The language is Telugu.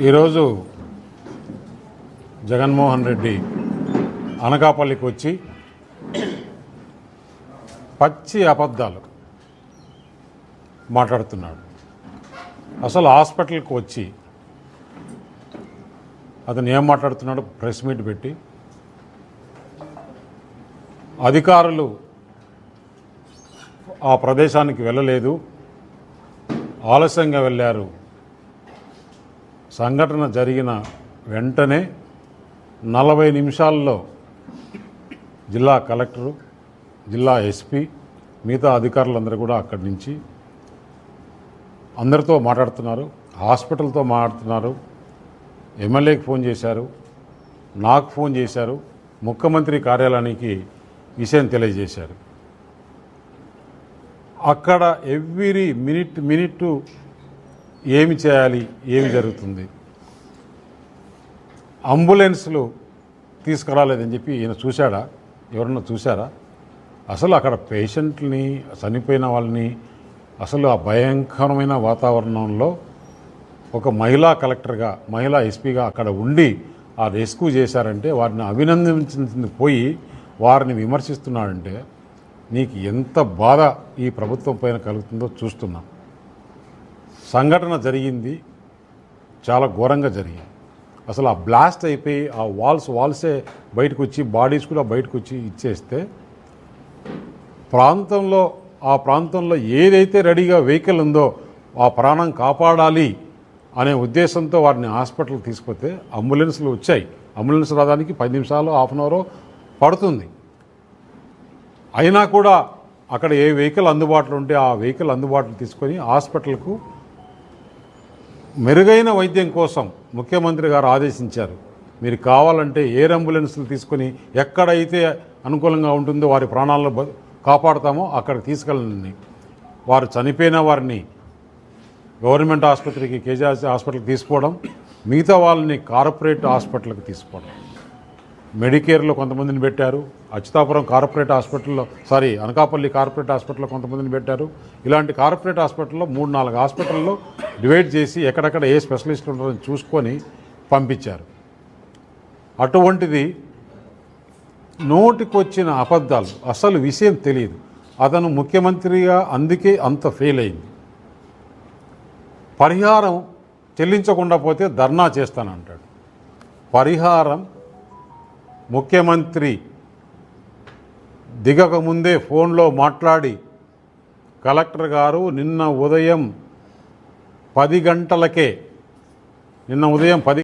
ఈరోజు జగన్మోహన్ రెడ్డి అనకాపల్లికి వచ్చి పచ్చి అబద్ధాలు మాట్లాడుతున్నాడు. అసలు హాస్పిటల్కి వచ్చి అతను ఏం మాట్లాడుతున్నాడు ప్రెస్ మీట్ పెట్టి అధికారులు ఆ ప్రదేశానికి వెళ్ళలేదు ఆలస్యంగా వెళ్ళారు సంఘటన జరిగిన వెంటనే నలభై నిమిషాల్లో జిల్లా కలెక్టరు జిల్లా ఎస్పీ మిగతా అధికారులందరూ కూడా అక్కడి నుంచి అందరితో మాట్లాడుతున్నారు హాస్పిటల్తో మాట్లాడుతున్నారు ఎమ్మెల్యేకి ఫోన్ చేశారు నాకు ఫోన్ చేశారు ముఖ్యమంత్రి కార్యాలయానికి విషయం తెలియజేశారు. అక్కడ ఎవ్రీ మినిట్ మినిట్ ఏమి చేయాలి? ఏమి జరుగుతుంది? అంబులెన్స్లు తీసుకురాలేదని చెప్పి ఈయన చూశాడా? ఎవరన్నా చూశారా? అసలు అక్కడ పేషెంట్ని చనిపోయిన వాళ్ళని అసలు ఆ భయంకరమైన వాతావరణంలో ఒక మహిళా కలెక్టర్గా మహిళా ఎస్పీగా అక్కడ ఉండి ఆ రెస్క్యూ చేశారంటే వారిని అభినందించింది పోయి వారిని విమర్శిస్తున్నాడంటే నీకు ఎంత బాధ ఈ ప్రభుత్వం పైన కలుగుతుందో చూస్తున్నాం. సంఘటన జరిగింది చాలా ఘోరంగా జరిగింది. అసలు ఆ బ్లాస్ట్ అయిపోయి ఆ వాల్స్ వాల్సే బయటకు వచ్చి బాడీస్ కూడా బయటకు వచ్చి ఇచ్చేస్తే ప్రాంతంలో ఆ ప్రాంతంలో ఏదైతే రెడీగా వెహికల్ ఉందో ఆ ప్రాణం కాపాడాలి అనే ఉద్దేశంతో వారిని హాస్పిటల్ తీసుకుపోతే అంబులెన్స్లు వచ్చాయి. అంబులెన్స్ రావడానికి పది నిమిషాలు హాఫ్ అన్ అవర్ పడుతుంది. అయినా కూడా అక్కడ ఏ వెహికల్ అందుబాటులో ఉంటే ఆ వెహికల్ అందుబాటులో తీసుకొని హాస్పిటల్కు మెరుగైన వైద్యం కోసం ముఖ్యమంత్రి గారు ఆదేశించారు. మీరు కావాలంటే ఎయిర్ అంబులెన్స్లు తీసుకొని ఎక్కడైతే అనుకూలంగా ఉంటుందో వారి ప్రాణాలను కాపాడతామో కాపాడుతామో అక్కడికి తీసుకెళ్ళండి. వారు చనిపోయిన వారిని గవర్నమెంట్ ఆసుపత్రికి కేజీఆర్సీ హాస్పిటల్కి తీసుకోవడం మిగతా వాళ్ళని కార్పొరేట్ హాస్పిటల్కి తీసుకోవడం. మెడికేర్లో కొంతమందిని పెట్టారు. అచ్యుతాపురం కార్పొరేట్ హాస్పిటల్లో సారీ అనకాపల్లి కార్పొరేట్ హాస్పిటల్లో కొంతమందిని పెట్టారు. ఇలాంటి కార్పొరేట్ హాస్పిటల్లో మూడు నాలుగు హాస్పిటల్లో డివైడ్ చేసి ఎక్కడెక్కడ ఏ స్పెషలిస్ట్ ఉంటారని చూసుకొని పంపించారు. అటువంటిది నోటికొచ్చిన అబద్ధాలు అసలు విషయం తెలియదు. అతను ముఖ్యమంత్రిగా అందుకే అంత ఫెయిల్ అయింది. పరిహారం చెల్లించకుండా పోతే ధర్నా చేస్తానంటాడు. పరిహారం ముఖ్యమంత్రి దిగకముందే ఫోన్లో మాట్లాడి కలెక్టర్ గారు నిన్న ఉదయం పది గంటలకే నిన్న ఉదయం పది